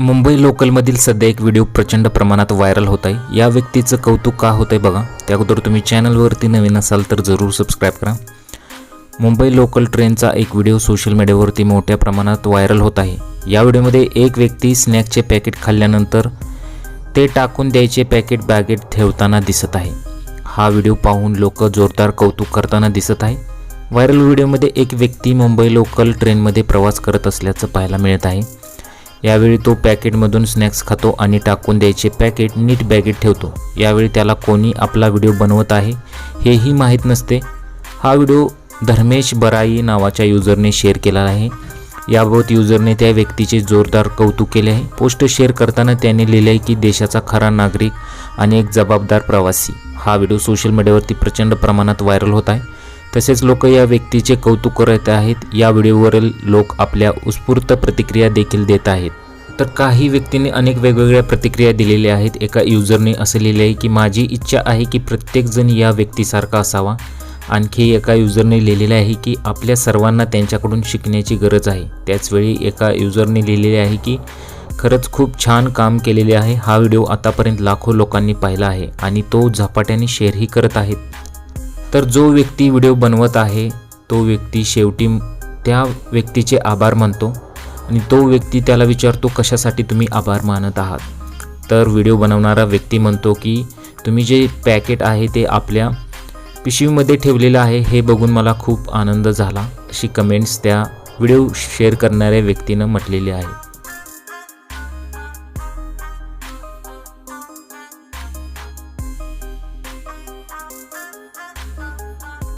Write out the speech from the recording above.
मुंबई लोकलमधील सध्या एक व्हिडिओ प्रचंड प्रमाणात व्हायरल होत आहे या व्यक्तीचं कौतुक का होत आहे बघा. त्या अगोदर तुम्ही चॅनलवरती नवीन असाल तर जरूर सबस्क्राईब करा. मुंबई लोकल ट्रेनचा एक व्हिडिओ सोशल मीडियावरती मोठ्या प्रमाणात व्हायरल होत आहे. या व्हिडिओमध्ये एक व्यक्ती स्नॅकचे पॅकेट खाल्ल्यानंतर ते टाकून द्यायचे पॅकेट बॅगेट ठेवताना दिसत आहे. हा व्हिडिओ पाहून लोक जोरदार कौतुक करताना दिसत आहे. व्हायरल व्हिडिओमध्ये एक व्यक्ती मुंबई लोकल ट्रेनमध्ये प्रवास करत असल्याचं पाहायला मिळत आहे. यावेळी तो पॅकेटमधून स्नॅक्स खातो आणि टाकून द्यायचे पॅकेट नीट बॅगेत ठेवतो. यावेळी त्याला कोणी आपला व्हिडिओ बनवत आहे हेही माहीत नसते. हा व्हिडिओ धर्मेश बराई नावाच्या युजरने शेअर केला आहे. याबाबत युजरने त्या व्यक्तीचे जोरदार कौतुक केले आहे. पोस्ट शेअर करताना त्याने लिहिले आहे की देशाचा खरा नागरिक आणि एक जबाबदार प्रवासी. हा व्हिडिओ सोशल मीडियावरती प्रचंड प्रमाणात व्हायरल होत आहे. तसेच लोक या व्यक्तीचे कौतुक करत आहेत. या व्हिडिओवरील लोक आपल्या उत्स्फूर्त प्रतिक्रिया देखील देत आहेत. तर काही व्यक्तींनी अनेक वेगवेगळ्या प्रतिक्रिया दिलेल्या आहेत. एका युजरने असे लिहिले आहे की माझी इच्छा आहे की प्रत्येकजण या व्यक्तीसारखा असावा. आणखी एका युजरने लिहिलेले आहे की आपल्या सर्वांना त्यांच्याकडून शिकण्याची गरज आहे. त्याचवेळी एका युजरने लिहिलेले आहे की खरंच खूप छान काम केलेले आहे. हा व्हिडिओ आतापर्यंत लाखो लोकांनी पाहिला आहे आणि तो झपाट्याने शेअरही करत आहेत. तर जो व्यक्ती व्हिडिओ बनवत आहे तो व्यक्ती शेवटी त्या व्यक्तीचे आभार मानतो आणि तो व्यक्ती त्याला विचारतो कशासाठी तुम्ही आभार मानत आहात? तर व्हिडिओ बनवणारा व्यक्ती म्हणतो की तुम्ही जे पॅकेट आहे ते आपल्या पिशवीमध्ये ठेवलेलं आहे हे बघून मला खूप आनंद झाला अशी कमेंट्स त्या व्हिडिओ शेअर करणाऱ्या व्यक्तीनं म्हटलेली आहे.